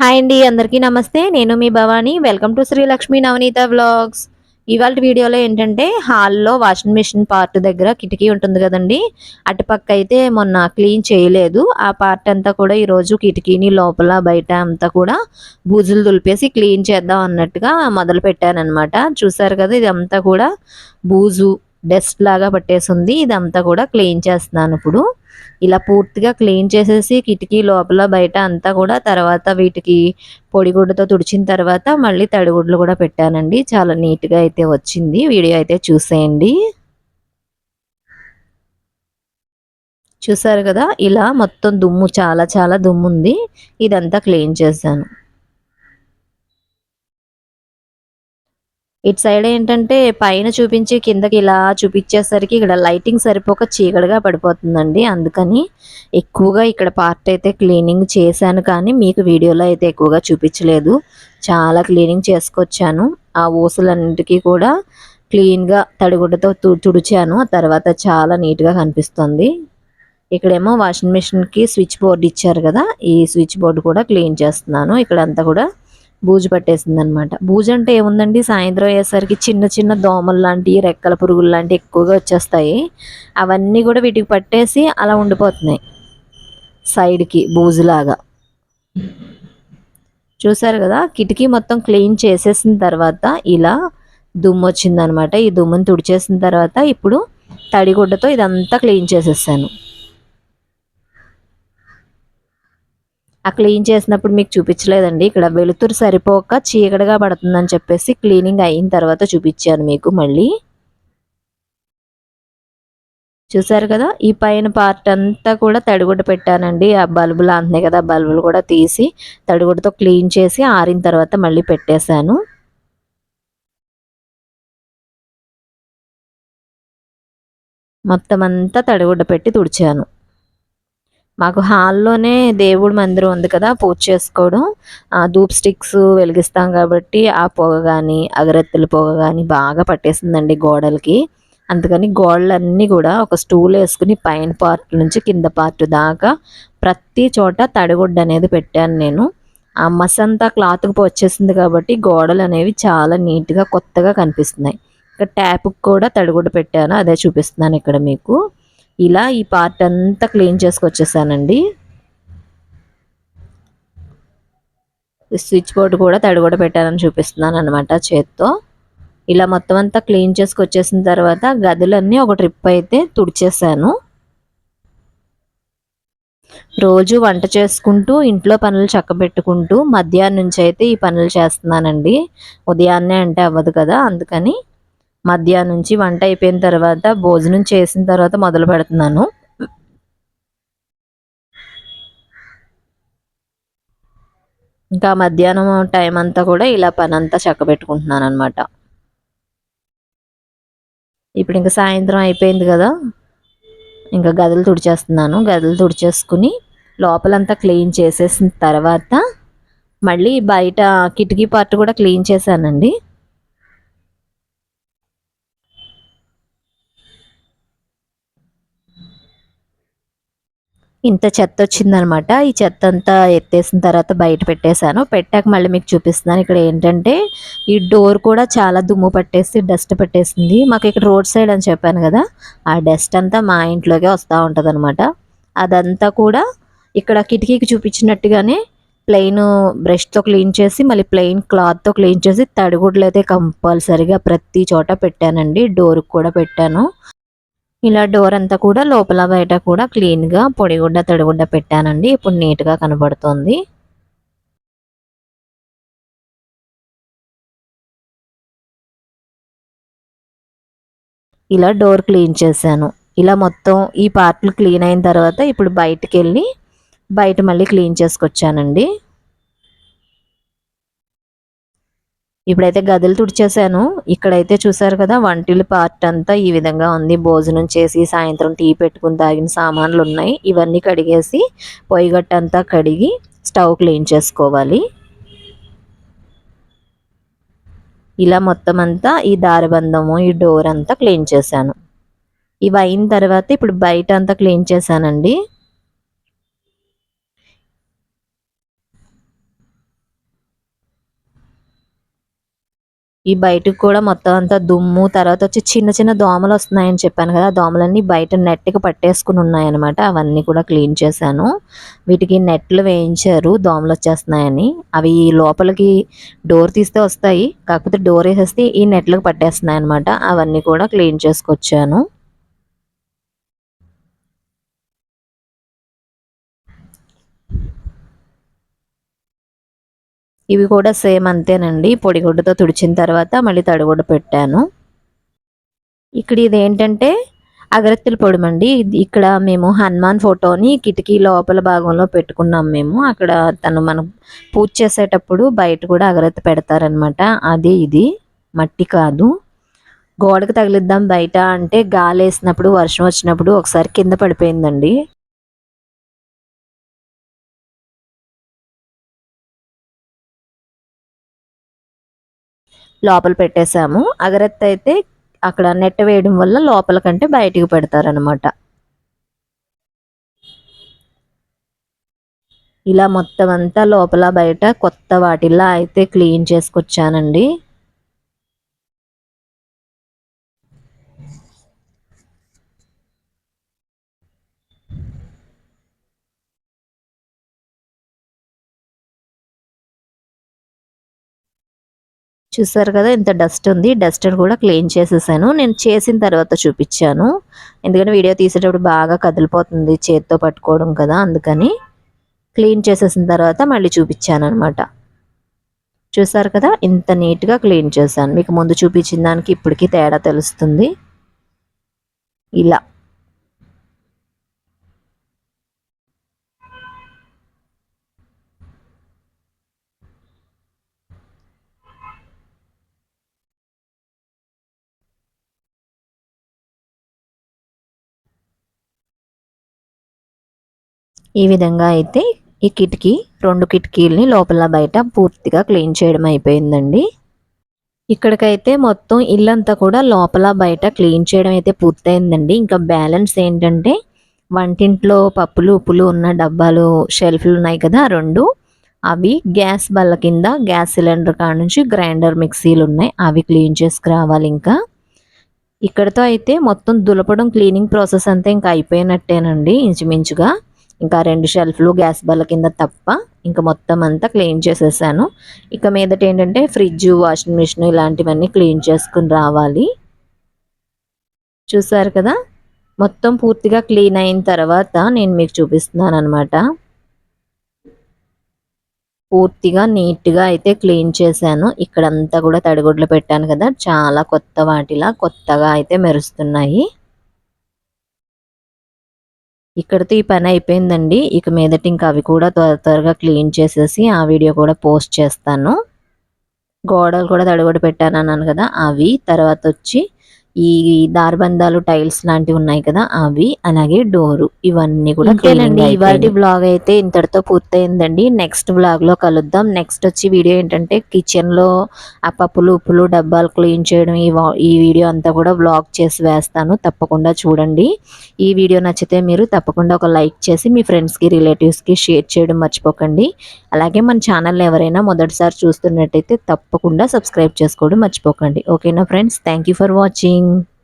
Hi అండి అందరికీ నమస్తే. నేను మీ Bhavani. Welcome to Sri Lakshmi Navaneetha vlogs. ఇవాళ వీడియోలో ఏంటంటే హాల్లో వాషింగ్ మిషన్ పార్ట్ దగ్గర కిటికీ ఉంటుంది కదండి. అటుపక్క అయితే మొన్న క్లీన్ చేయలేదు. ఆ పార్ట్ అంతా కూడా ఈరోజు కిటికీని లోపల బయట అంతా కూడా బూజులు దులిపేసి క్లీన్ చేద్దాం అన్నట్టుగా మొదలు పెట్టాను అనమాట చూసారు కదా ఇదంతా కూడా బూజు డస్ట్ లాగా పట్టేసింది. ఇదంతా కూడా క్లీన్ చేస్తున్నాను ఇప్పుడు. ఇలా పూర్తిగా క్లీన్ చేసేసి కిటికీ లోపల బయట అంతా కూడా తర్వాత వీటికి పొడిగుడ్డతో తుడిచిన తర్వాత మళ్ళీ తడిగుడ్లు కూడా పెట్టానండి. చాలా నీట్గా అయితే వచ్చింది. వీడియో అయితే చూసేయండి. చూసారు కదా? ఇలా మొత్తం దుమ్ము చాలా చాలా దుమ్ము ఉంది ఇదంతా క్లీన్ చేశాను. ఇటు సైడ్ ఏంటంటే పైన చూపించి కిందకి ఇలా చూపించేసరికి ఇక్కడ లైటింగ్ సరిపోక చీకటిగా పడిపోతుందండి. అందుకని ఎక్కువగా ఇక్కడ పార్ట్ అయితే క్లీనింగ్ చేశాను కానీ మీకు వీడియోలో అయితే ఎక్కువగా చూపించలేదు. చాలా క్లీనింగ్ చేసుకొచ్చాను. ఆ ఊసలన్నిటికీ కూడా క్లీన్గా తడిగుడ్డతో తుడిచాను. తర్వాత చాలా నీట్గా కనిపిస్తుంది. ఇక్కడేమో వాషింగ్ మిషన్కి స్విచ్ బోర్డు ఇచ్చారు కదా. ఈ స్విచ్ బోర్డు కూడా క్లీన్ చేస్తున్నాను. ఇక్కడంతా కూడా బూజు పట్టేసింది అనమాట బూజు అంటే ఏముందండి? సాయంత్రం అయ్యేసరికి చిన్న చిన్న దోమలు లాంటివి రెక్కల పురుగులు లాంటివి ఎక్కువగా వచ్చేస్తాయి. అవన్నీ కూడా వీటికి పట్టేసి అలా ఉండిపోతున్నాయి. సైడ్కి బూజులాగా. చూసారు కదా? కిటికీ మొత్తం క్లీన్ చేసేసిన తర్వాత ఇలా దుమ్ము వచ్చిందనమాట. ఈ దుమ్ముని తుడిచేసిన తర్వాత ఇప్పుడు తడిగుడ్డతో ఇదంతా క్లీన్ చేసేసాను. ఆ క్లీన్ చేసినప్పుడు మీకు చూపించలేదండి. ఇక్కడ వెలుతురు సరిపోక చీకటిగా పడుతుందని చెప్పేసి క్లీనింగ్ అయిన తర్వాత చూపించాను మీకు మళ్ళీ. చూసారు కదా ఈ పైన పార్ట్ అంతా కూడా తడిగుడ్డ పెట్టానండి. ఆ బల్బులు అంటున్నాయి కదా బల్బులు కూడా తీసి తడిగుడ్డతో క్లీన్ చేసి ఆరిన తర్వాత మళ్ళీ పెట్టేశాను. మొత్తం అంతా తడిగుడ్డ పెట్టి తుడిచాను. మాకు హాల్లోనే దేవుడి మందిరం ఉంది కదా పూజ చేసుకోవడం. ధూప్ స్టిక్స్ వెలిగిస్తాం కాబట్టి ఆ పొగ కానీ అగరత్తుల పొగ కానీ బాగా పట్టేసిందండి గోడలకి. అందుకని గోడలన్నీ కూడా ఒక స్టూల్ వేసుకుని పైన పార్ట్ నుంచి కింద పార్ట్ దాకా ప్రతి చోట తడిగుడ్డ అనేది పెట్టాను నేను. ఆ మసంతా అంతా క్లాత్కి వచ్చేసింది కాబట్టి గోడలు అనేవి చాలా నీట్గా కొత్తగా కనిపిస్తున్నాయి. ఇక్కడ ట్యాప్కి కూడా తడిగుడ్డ పెట్టాను అదే చూపిస్తున్నాను ఇక్కడ మీకు. ఇలా ఈ పార్ట్ అంతా క్లీన్ చేసుకొచ్చేసానండి. స్విచ్ బోర్డు కూడా తడి కూడా పెట్టానని చూపిస్తున్నాను అనమాట చేత్తో. ఇలా మొత్తం అంతా క్లీన్ చేసుకొచ్చేసిన తర్వాత గదులన్నీ ఒక ట్రిప్ అయితే తుడిచేసాను. రోజు వంట చేసుకుంటూ ఇంట్లో పనులు చక్కబెట్టుకుంటూ మధ్యాహ్నం నుంచి అయితే ఈ పనులు చేస్తున్నానండి. ఉదయాన్నే అంటే అవ్వదు కదా అందుకని మధ్యాహ్నం నుంచి వంట అయిపోయిన తర్వాత భోజనం చేసిన తర్వాత మొదలు పెడుతున్నాను. ఇంకా మధ్యాహ్నం టైం అంతా కూడా ఇలా పని అంతా చక్క పెట్టుకుంటున్నాను అనమాట ఇప్పుడు ఇంకా సాయంత్రం అయిపోయింది కదా ఇంకా గదులు తుడిచేస్తున్నాను. గదులు తుడిచేసుకుని లోపలంతా క్లీన్ చేసేసిన తర్వాత మళ్ళీ బయట కిటికీ పార్ట్ కూడా క్లీన్ చేశానండి. ఇంత చెత్త వచ్చిందనమాట. ఈ చెత్త అంతా ఎత్తేసిన తర్వాత బయట పెట్టేశాను. పెట్టాక మళ్ళీ మీకు చూపిస్తున్నాను. ఇక్కడ ఏంటంటే ఈ డోర్ కూడా చాలా దుమ్ము పట్టేసి డస్ట్ పట్టేసింది. మాకు ఇక్కడ రోడ్ సైడ్ అని చెప్పాను కదా ఆ డస్ట్ అంతా మా ఇంట్లోకే వస్తూ ఉంటుంది అనమాట అదంతా కూడా ఇక్కడ కిటికీకి చూపించినట్టుగానే ప్లెయిన్ బ్రష్తో క్లీన్ చేసి మళ్ళీ ప్లెయిన్ క్లాత్తో క్లీన్ చేసి తడిగుడ్లు అయితే కంపల్సరిగా ప్రతి చోట పెట్టానండి. డోర్కి కూడా పెట్టాను. ఇలా డోర్ అంతా కూడా లోపల బయట కూడా క్లీన్గా పొడిగుడ్డ తడిగుడ్డ పెట్టానండి. ఇప్పుడు నీట్గా కనబడుతుంది. ఇలా డోర్ క్లీన్ చేశాను. ఇలా మొత్తం ఈ పార్ట్లు క్లీన్ అయిన తర్వాత ఇప్పుడు బయటకు వెళ్ళి బయట మళ్ళీ క్లీన్ చేసుకొచ్చానండి. ఇప్పుడైతే గదులు తుడిచేసాను ఇక్కడైతే చూసారు కదా వంటిల పార్ట్ అంతా ఈ విధంగా ఉంది. భోజనం చేసి సాయంత్రం టీ పెట్టుకుని తాగిన సామాన్లు ఉన్నాయి ఇవన్నీ కడిగేసి పొయ్యి అంతా కడిగి స్టవ్ క్లీన్ చేసుకోవాలి. ఇలా మొత్తం అంతా ఈ దారబంధము ఈ డోర్ అంతా క్లీన్ చేశాను. ఇవి అయిన తర్వాత ఇప్పుడు బయట అంతా క్లీన్ చేశానండి. ఈ బయటకు కూడా మొత్తం అంతా దుమ్ము తర్వాత వచ్చి చిన్న చిన్న దోమలు వస్తున్నాయని చెప్పాను కదా దోమలన్నీ బయట నెట్కి పట్టేసుకుని ఉన్నాయన్నమాట. అవన్నీ కూడా క్లీన్ చేశాను. వీటికి నెట్లు వేయించారు దోమలు వచ్చేస్తున్నాయని. అవి లోపలికి డోర్ తీస్తే వస్తాయి కాకపోతే డోర్ వేసేస్తే ఈ నెట్లకు పట్టేస్తున్నాయి అనమాట అవన్నీ కూడా క్లీన్ చేసుకొచ్చాను. ఇవి కూడా సేమ్ అంతేనండి. పొడిగుడ్డతో తుడిచిన తర్వాత మళ్ళీ తడిగుడ్డ పెట్టాను. ఇక్కడ ఇది ఏంటంటే అగరత్తుల పొడిమండి. ఇక్కడ మేము హనుమాన్ ఫోటోని కిటికీ లోపల భాగంలో పెట్టుకున్నాం మేము. అక్కడ తను మనం పూజ చేసేటప్పుడు బయట కూడా అగరత్తి పెడతారనమాట. అది ఇది. మట్టి కాదు. గోడకు తగిలిద్దాం బయట అంటే గాలి వేసినప్పుడు వర్షం వచ్చినప్పుడు ఒకసారి కింద పడిపోయిందండి. లోపల పెట్టేశాము. అగరత్తి అయితే అక్కడ నెట్ వేయడం వల్ల లోపల కంటే బయటికి పెడతారనమాట ఇలా మొత్తం అంతా లోపల బయట కొత్త వాటిల్లా అయితే క్లీన్ చేసుకొచ్చానండి. చూసారు కదా ఇంత డస్ట్ ఉంది. డస్ట్ కూడా క్లీన్ చేసేసాను. నేను చేసిన తర్వాత చూపించాను. ఎందుకంటే వీడియో తీసేటప్పుడు బాగా కదిలిపోతుంది చేత్తో పట్టుకోవడం కదా అందుకని క్లీన్ చేసేసిన తర్వాత మళ్ళీ చూపించాను అనమాట చూసారు కదా ఇంత నీట్గా క్లీన్ చేశాను. మీకు ముందు చూపించిన దానికి ఇప్పటికీ తేడా తెలుస్తుంది. ఇలా. ఈ విధంగా అయితే ఈ కిటికీ రెండు కిటికీలని లోపల బయట పూర్తిగా క్లీన్ చేయడం అయిపోయిందండి. ఇక్కడికైతే మొత్తం ఇల్లంతా కూడా లోపల బయట క్లీన్ చేయడం అయితే పూర్తయిందండి. ఇంకా బ్యాలెన్స్ ఏంటంటే వంటింట్లో పప్పులు ఉప్పులు ఉన్న డబ్బాలు షెల్ఫ్లు ఉన్నాయి కదా రెండు. అవి గ్యాస్ బల్ల కింద గ్యాస్ సిలిండర్ కాడ నుంచి గ్రైండర్ మిక్సీలు ఉన్నాయి. అవి క్లీన్ చేసుకురావాలి ఇంకా. ఇక్కడతో అయితే మొత్తం దులపడం క్లీనింగ్ ప్రాసెస్ అంతా ఇంకా అయిపోయినట్టేనండి ఇంచుమించుగా. ఇంకా రెండు షెల్ఫ్లు గ్యాస్ బల్ల కింద తప్ప ఇంకా మొత్తం అంతా క్లీన్ చేసేసాను. ఇక మీదట ఏంటంటే ఫ్రిడ్జ్ వాషింగ్ మిషన్ ఇలాంటివన్నీ క్లీన్ చేసుకుని రావాలి. చూసారు కదా? మొత్తం పూర్తిగా క్లీన్ అయిన తర్వాత నేను మీకు చూపిస్తున్నాను అనమాట పూర్తిగా నీట్గా అయితే క్లీన్ చేశాను. ఇక్కడంతా కూడా తడిగుడ్లు పెట్టాను కదా? చాలా కొత్త వాటిలా కొత్తగా అయితే మెరుస్తున్నాయి. ఇక్కడితో ఈ పని అయిపోయిందండి. ఇక మీదట ఇంకా అవి కూడా త్వర త్వరగా క్లీన్ చేసేసి ఆ వీడియో కూడా పోస్ట్ చేస్తాను. గోడలు కూడా తడిగొడ పెట్టాను అన్నాను కదా అవి తర్వాత వచ్చి ఈ దారబంధాలు టైల్స్ లాంటివి ఉన్నాయి కదా అవి అలాగే డోరు ఇవన్నీ కూడా ఇవాటి బ్లాగ్ అయితే ఇంతటితో పూర్తయిందండి. నెక్స్ట్ బ్లాగ్లో కలుద్దాం. నెక్స్ట్ వచ్చి వీడియో ఏంటంటే కిచెన్లో ఆ పప్పులు ఉప్పులు డబ్బాలు క్లీన్ చేయడం ఈ వీడియో అంతా కూడా బ్లాగ్ చేసి వేస్తాను. తప్పకుండా చూడండి. ఈ వీడియో నచ్చితే మీరు తప్పకుండా ఒక లైక్ చేసి మీ ఫ్రెండ్స్కి రిలేటివ్స్కి షేర్ చేయడం మర్చిపోకండి. అలాగే మన ఛానల్ ఎవరైనా మొదటిసారి చూస్తున్నట్టయితే తప్పకుండా సబ్స్క్రైబ్ చేసుకోవడం మర్చిపోకండి. ఓకేనా friends thank for watching um